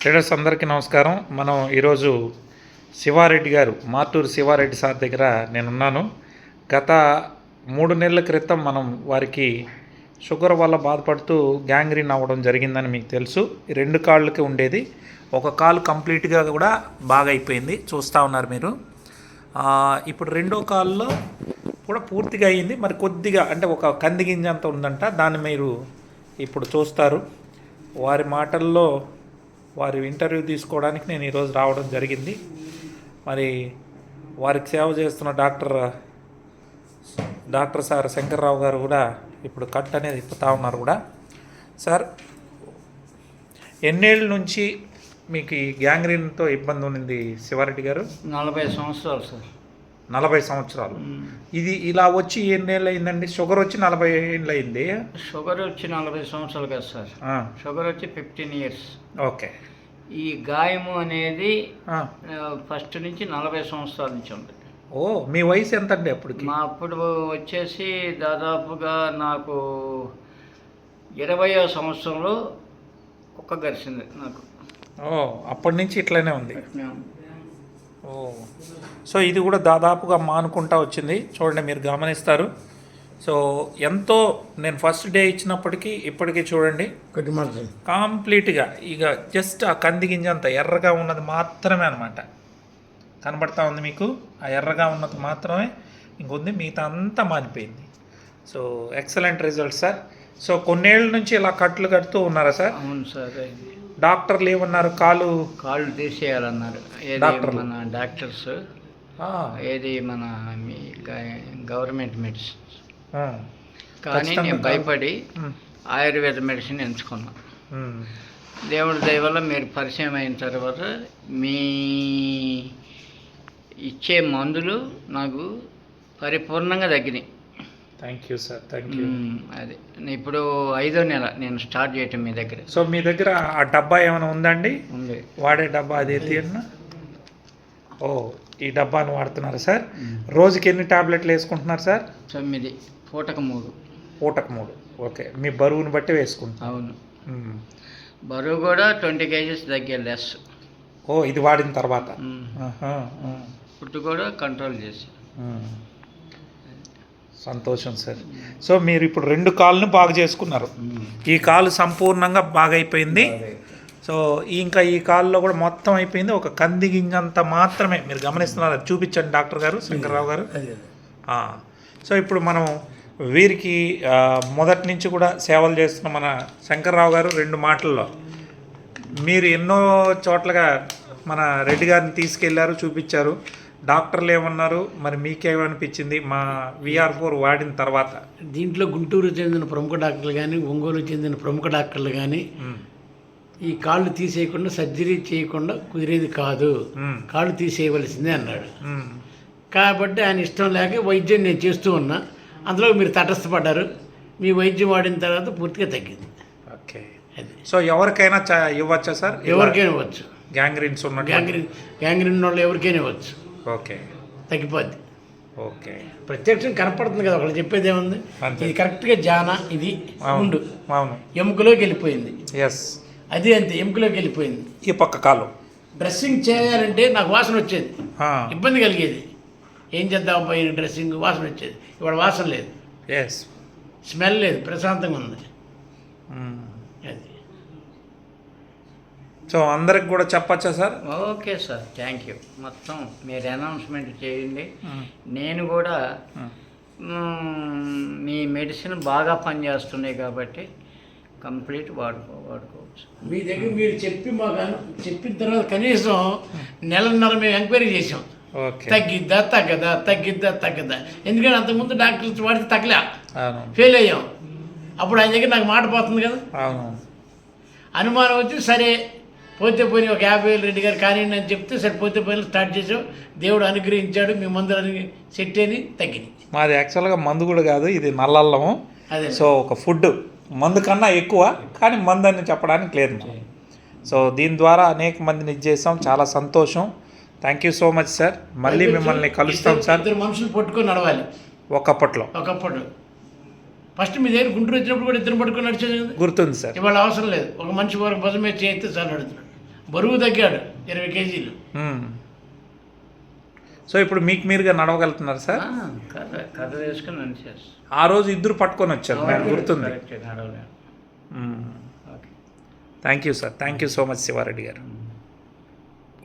Traders అందరికీ నమస్కారం. మనం ఈరోజు శివారెడ్డి గారు మాటూరు శివారెడ్డి సార్ దగ్గర నేనున్నాను. గత మూడు నెలల క్రితం మనం వారికి షుగర్ వల్ల బాధపడుతూ గ్యాంగ్రీన్ అవ్వడం జరిగిందని మీకు తెలుసు. రెండు కాళ్ళకి ఉండేది. ఒక కాలు కంప్లీట్గా కూడా బాగా అయిపోయింది. చూస్తూ ఉన్నారు మీరు. ఇప్పుడు రెండో కాల్లో కూడా పూర్తిగా అయ్యింది. మరి కొద్దిగా అంటే ఒక కంది గింజ అంత ఉందంట. దాన్ని మీరు ఇప్పుడు చూస్తారు. వారి మాటల్లో వారి ఇంటర్వ్యూ తీసుకోవడానికి నేను ఈరోజు రావడం జరిగింది. మరి వారికి సేవ చేస్తున్న డాక్టర్ డాక్టర్ సార్ శంకర్రావు గారు కూడా ఇప్పుడు కట్ అనేది ఇప్పుతా ఉన్నారు కూడా. సార్ ఎన్నేళ్ళ నుంచి మీకు ఈ గ్యాంగ్రీన్తో ఇబ్బంది ఉన్నింది శివారెడ్డి గారు? నలభై సంవత్సరాలు సార్. నలభై సంవత్సరాలు. ఇది ఇలా వచ్చి ఎన్నేళ్ళు అయిందండి షుగర్ వచ్చి నలభై ఏళ్ళు అయింది షుగర్ వచ్చి నలభై సంవత్సరాలు కదా సార్. షుగర్ వచ్చి ఫిఫ్టీన్ ఇయర్స్. ఓకే. ఈ గాయము అనేది ఫస్ట్ నుంచి నలభై సంవత్సరాల నుంచి ఉంది. ఓ మీ వయసు ఎంత అండి అప్పటికి? మా అప్పుడు వచ్చేసి దాదాపుగా నాకు ఇరవయో సంవత్సరంలో కుక్క గరిచింది నాకు. ఓ అప్పటి నుంచి ఇట్లనే ఉంది. సో ఇది కూడా దాదాపుగా మానుకుంటా వచ్చింది. చూడండి మీరు గమనిస్తారు. సో ఎంతో నేను ఫస్ట్ డే ఇచ్చినప్పటికీ ఇప్పటికీ చూడండి కంప్లీట్గా ఇక జస్ట్ ఆ కంది గింజ అంత ఎర్రగా ఉన్నది మాత్రమే అనమాట కనబడతా ఉంది మీకు? ఆ ఎర్రగా ఉన్నది మాత్రమే ఇంకొంది మిగతా అంతా మానిపోయింది. So excellent result sir. So కొన్నేళ్ళ నుంచి ఇలా కట్లు కడుతూ ఉన్నారా సార్? అవును సార్ డాక్టర్లు ఏమన్నారు? కాలు? కాళ్ళు తీసేయాలన్నారు? మన డాక్టర్స్? ఏది మన మీ గవర్నమెంట్ మెడిసిన్ ఆ, కానీ నేను. భయపడి ఆయుర్వేద మెడిసిన్ ఎంచుకున్నా. దేవుడి దయ వల్ల మీరు పరిచయం అయిన తర్వాత మీ ఇచ్చే మందులు నాకు పరిపూర్ణంగా తగ్గినాయి. Thank you sir thank you అది. ఇప్పుడు ఐదో నెల నేను స్టార్ట్ చేయటం మీ దగ్గర. సో మీ దగ్గర ఆ డబ్బా ఏమైనా ఉందండి? ఉంది. వాడే డబ్బా అది తీయన్నా ఓ ఈ డబ్బాను వాడుతున్నారు సార్. రోజుకి ఎన్ని టాబ్లెట్లు వేసుకుంటున్నారు సార్? తొమ్మిది పూటకు మూడు. పూటకు మూడు. ఓకే. మీ బరువుని బట్టి వేసుకుంటున్నారు. అవును. బరువు కూడా ట్వంటీ కేజీస్ తగ్గే లెస్. ఓ ఇది వాడిన తర్వాత. ఫుడ్ కూడా కంట్రోల్ చేసి. సంతోషం సార్. సో మీరు ఇప్పుడు రెండు కాళ్ళను బాగు చేసుకున్నారు. ఈ కాలు సంపూర్ణంగా బాగైపోయింది. సో ఇంకా ఈ కాల్లో కూడా మొత్తం అయిపోయింది. ఒక కంది గింజంత మాత్రమే మీరు గమనిస్తున్నారు? చూపించండి డాక్టర్ గారు శంకర్రావు గారు. సో ఇప్పుడు మనం వీరికి మొదటి నుంచి కూడా సేవలు చేస్తున్న మన శంకర్రావు గారు రెండు మాటల్లో. మీరు ఎన్నో చోట్లగా మన రెడ్డి గారిని తీసుకెళ్ళారు చూపించారు. డాక్టర్లు ఏమన్నారు మరి మీకేమనిపించింది? మా విఆర్ ఫోర్ వాడిన తర్వాత. దీంట్లో గుంటూరు చెందిన ప్రముఖ డాక్టర్లు కానీ ఒంగోలు చెందిన ప్రముఖ డాక్టర్లు కానీ ఈ కాళ్ళు తీసేయకుండా సర్జరీ చేయకుండా కుదిరేది కాదు. కాళ్ళు తీసేయవలసిందే అన్నాడు. కాబట్టి ఆయన ఇష్టం లేక వైద్యం నేను చేస్తూ ఉన్నా. అందులో మీరు తటస్థపడ్డారు. మీ వైద్యం వాడిన తర్వాత పూర్తిగా తగ్గింది. ఓకే. అది. సో ఎవరికైనా ఇవ్వచ్చా సార్? ఎవరికైనా ఇవ్వచ్చు. గ్యాంగ్రీన్స్ ఉన్నట్టు గ్యాంగ్రీన్ గ్యాంగ్రీన్ వాళ్ళు ఎవరికైనా ఇవ్వచ్చు. ఓకే. తగ్గిపోద్ది. ఓకే. ప్రత్యక్షం కనపడుతుంది కదా ఒకళ్ళు చెప్పేది ఏముంది. ఇది కరెక్ట్గా జాన ఇది ఉండు. అవును. ఎముకలోకి వెళ్ళిపోయింది. ఎస్ అది అంతే ఎముకలోకి వెళ్ళిపోయింది. ఈ పక్క కాలు. డ్రెస్సింగ్ చేయాలంటే నాకు వాసన వచ్చేది. ఇబ్బంది కలిగేది. ఏం చేద్దాం పోయిన డ్రెస్సింగ్ వాసన వచ్చేది. ఇవాళ వాసన లేదు. ఎస్ స్మెల్ లేదు ప్రశాంతంగా ఉంది. సో అందరికి కూడా చెప్పచ్చా sir? Okay sir thank you. మొత్తం మీరు అనౌన్స్మెంట్ చేయండి. నేను కూడా మీ మెడిసిన్ బాగా పనిచేస్తున్నాయి కాబట్టి కంప్లీట్ వాడుకో వాడుకోవచ్చు. మీ దగ్గర మీరు చెప్పి మాకు చెప్పిన తర్వాత కనీసం నెలన్నర మేము ఎంక్వైరీ చేసాం ఓకే. తగ్గిద్దా తగ్గదా తగ్గిద్దా తగ్గదా. ఎందుకంటే అంతకుముందు డాక్టర్స్ వాడితే తగ్గలే. ఫెయిల్ అయ్యాం. అప్పుడు ఆయన దగ్గర నాకు మాట పోతుంది కదా. అవును. అనుమానం వచ్చి సరే పోతే పోయి ఒక యాభై వేలు రెడ్డి గారు కానీ అని చెప్తే సరే పోతే పోయి స్టార్ట్ చేసాం. దేవుడు అనుగ్రహించాడు మీ మందులు సెట్ అని తగ్గింది మాది యాక్చువల్గా మందు కూడా కాదు ఇది నల్లల్లము. అదే. సో ఒక ఫుడ్ మందు కన్నా ఎక్కువ కానీ మందు అని చెప్పడానికి లేదు. సో దీని ద్వారా అనేక మందిని ఇది చేసాం చాలా సంతోషం. Thank you so much sir మళ్ళీ మిమ్మల్ని కలుస్తాం సార్ ఇద్దరు మనుషులు పట్టుకొని నడవాలి. ఒకప్పట్లో ఒకప్పుడు ఫస్ట్ మీ దగ్గర గుంటూరు వచ్చినప్పుడు కూడా ఇద్దరు పట్టుకొని నడిచేది గుర్తుంది సార్ ఇవాళ అవసరం లేదు. ఒక మనిషి వరకు భుజం మీద చేస్తే చాలు నడుతున్నాడు బరువు తగ్గాడు ఇరవై కేజీలు. సో ఇప్పుడు మీకు మీరుగా నడవగలుగుతున్నారు సార్? కథ వేసుకుని ఆ రోజు ఇద్దరు పట్టుకొని వచ్చారు నాకు గుర్తుంది. Thank you sir thank you so much Shiva Reddy గారు.